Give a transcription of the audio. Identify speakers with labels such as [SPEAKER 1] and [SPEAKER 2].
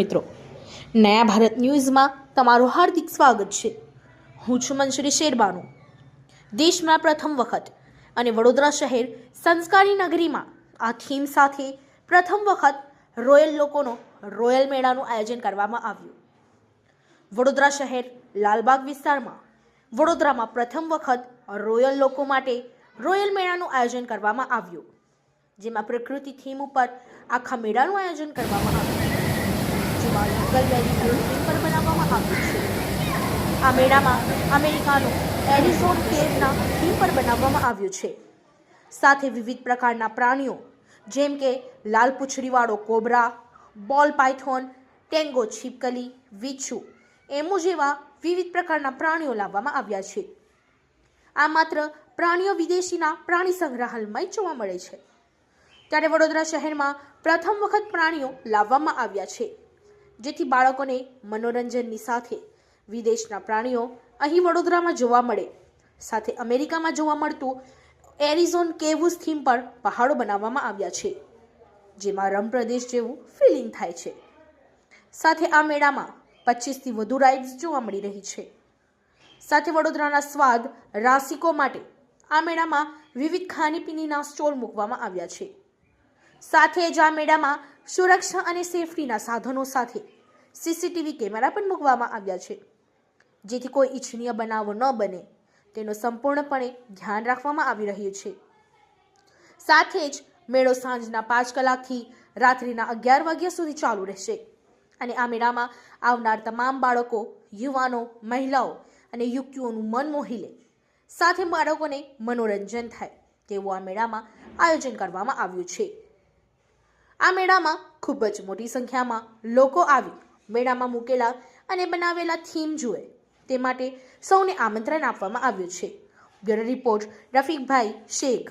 [SPEAKER 1] મિત્રો. નયા ભારત ન્યૂઝમાં તમારું હાર્દિક સ્વાગત છે. હું છું મંશ્રી શેરબાનુ. દેશમાં પ્રથમ વખત અને વડોદરા શહેર સંસ્કારી નગરીમાં આ થીમ સાથે પ્રથમ વખત રોયલ લોકોનો રોયલ મેળાનું આયોજન કરવામાં આવ્યું. વડોદરા શહેર લાલબાગ વિસ્તારમાં વડોદરામાં પ્રથમ વખત રોયલ લોકો માટે રોયલ મેળાનું આયોજન કરવામાં આવ્યું. જેમાં પ્રકૃતિ થીમ ઉપર આખા મેળાનું આયોજન કરવામાં આવ્યું. જેમાં જંગલ વેલી પર બનાવવામાં આવ્યું છે. આ મેળામાં અમેરિકાનું એરિઝોન કેરના થીમ બનાવવામાં આવ્યું છે. સાથે વિવિધ પ્રકારના પ્રાણીઓ, જેમ કે લાલ પૂછડીવાળો કોબરા, બોલ પાયથોન, ટેંગો છીપકલી વીછુ એમો જેવા વિવિધ પ્રકારના પ્રાણીઓ લાવવામાં આવ્યા છે. આ માત્ર પ્રાણીઓ વિદેશીના પ્રાણી સંગ્રહાલયમાં જોવા મળે છે. ત્યારે વડોદરા શહેરમાં પ્રથમ વખત પ્રાણીઓ લાવવામાં આવ્યા છે. જેથી બાળકોને મનોરંજનની સાથે વિદેશના પ્રાણીઓ અહીં વડોદરામાં જોવા મળે. સાથે અમેરિકામાં જોવા મળતું એરિઝોન કેવુસ થીમ પર પહાડો બનાવવામાં આવ્યા છે, જેમાં રમપ્રદેશ જેવું ફિલિંગ થાય છે. સાથે આ મેળામાં પચીસથી વધુ રાઇડ્સ જોવા મળી રહી છે. સાથે વડોદરાના સ્વાદ રાસિકો માટે આ મેળામાં વિવિધ ખાણીપીણીના સ્ટોલ મૂકવામાં આવ્યા છે. સાથે જ આ મેળામાં સુરક્ષા અને સેફટીના સાધનો સાથે સીસીટીવી કેમેરા પણ મૂકવામાં આવ્યા છે. જેથી કોઈ ઇચ્છનીય બનાવો ન બને, તેનો સંપૂર્ણપણે ધ્યાન રાખવામાં આવી રહ્યું છે. સાથે જ મેળો સાંજના પાંચ કલાકથી રાત્રિના અગિયાર વાગ્યા સુધી ચાલુ રહેશે અને આ મેળામાં આવનાર તમામ બાળકો, યુવાનો, મહિલાઓ અને યુવતીઓનું મન મોહી લે. સાથે બાળકોને મનોરંજન થાય તેવું આ મેળામાં આયોજન કરવામાં આવ્યું છે. આ મેળામાં ખૂબ જ મોટી સંખ્યામાં લોકો આવી મેળામાં મૂકેલા અને બનાવેલા થીમ જુએ. તે માટે સૌને આમંત્રણ આપવામાં આવ્યું છે. Bureau report Rafiqbhai Sheikh.